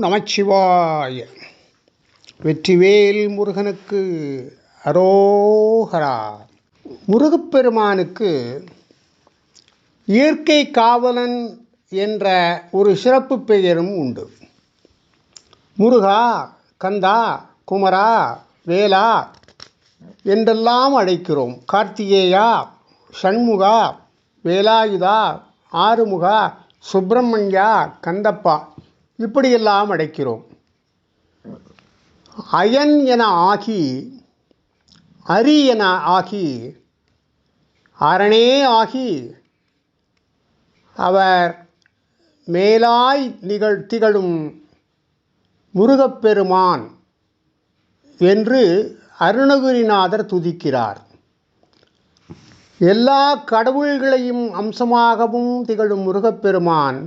நமச்சிவாய. வெற்றிவேல் முருகனுக்கு அரோகரா. முருகப்பெருமானுக்கு இயற்கை காவலன் என்ற ஒரு சிறப்பு பெயரும் உண்டு. முருகா கந்தா குமரா வேலா என்றெல்லாம் அழைக்கிறோம். கார்த்திகேயா சண்முகா வேலாயுதா ஆறுமுகா சுப்பிரமணியா கந்தப்பா இப்படியெல்லாம் அடைக்கிறோம். அயன் என ஆகி அரி என ஆகி அரணே ஆகி அவர் மேலாய் நிகழ் திகழும் முருகப்பெருமான் என்று அருணகிரிநாதர் துதிக்கிறார். எல்லா கடவுள்களையும் அம்சமாகவும் திகழும் முருகப்பெருமான்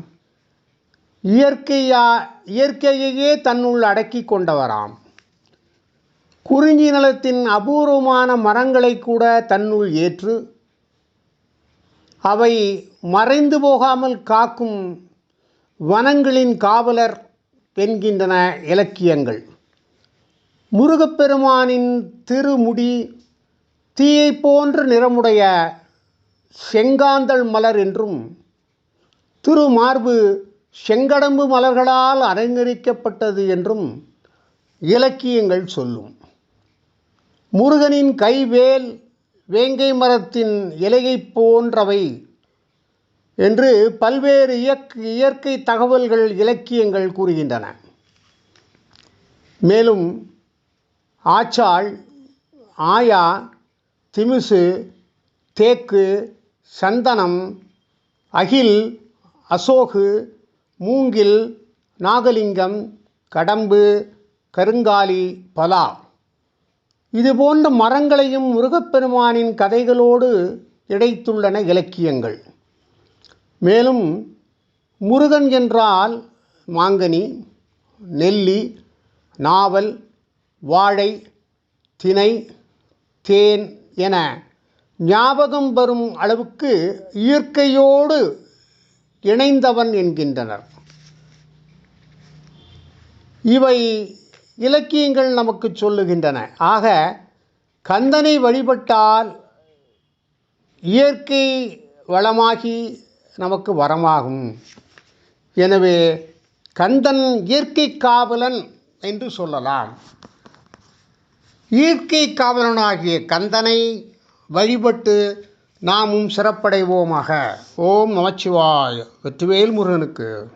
இயற்கையா இயற்கையையே தன்னுள் அடக்கி கொண்டவராம். குறிஞ்சி நிலத்தின் அபூர்வமான மரங்களை கூட தன்னுள் ஏற்று அவை மறைந்து போகாமல் காக்கும் வனங்களின் காவலர் என்கின்றன இலக்கியங்கள். முருகப்பெருமானின் திருமுடி தீயை போன்ற நிறமுடைய செங்காந்தள் மலர் என்றும் திருமார்பு செங்கடம்பு மலர்களால் அலங்கரிக்கப்பட்டது என்றும் இலக்கியங்கள் சொல்லும். முருகனின் கைவேல் வேங்கை மரத்தின் இலையை போன்றவை என்று பல்வேறு இயக் இயற்கை தகவல்கள் இலக்கியங்கள் கூறுகின்றன. மேலும் ஆச்சாள் ஆயா திமிசு தேக்கு சந்தனம் அகில் அசோகு மூங்கில் நாகலிங்கம் கடம்பு கருங்காலி பலா. இது போன்ற மரங்களையும் முருகப்பெருமானின் கதைகளோடு இடைத்துள்ளன இலக்கியங்கள். மேலும் முருகன் என்றால் மாங்கனி நெல்லி நாவல் வாழை தினை தேன் என ஞாபகம் வரும் அளவுக்கு இயற்கையோடு இணைந்தவன் என்கின்றனர். இவை இலக்கியங்கள் நமக்கு சொல்லுகின்றன. ஆக கந்தனை வழிபட்டால் இயற்கை வளமாகி நமக்கு வரமாகும். எனவே கந்தன் இயற்கை காவலன் என்று சொல்லலாம். இயற்கை காவலனாகிய கந்தனை வழிபட்டு நாமும் சிறப்படைவோமாக. ஓம் நமச்சிவாய். வெற்றிவேல் முருகனுக்கு.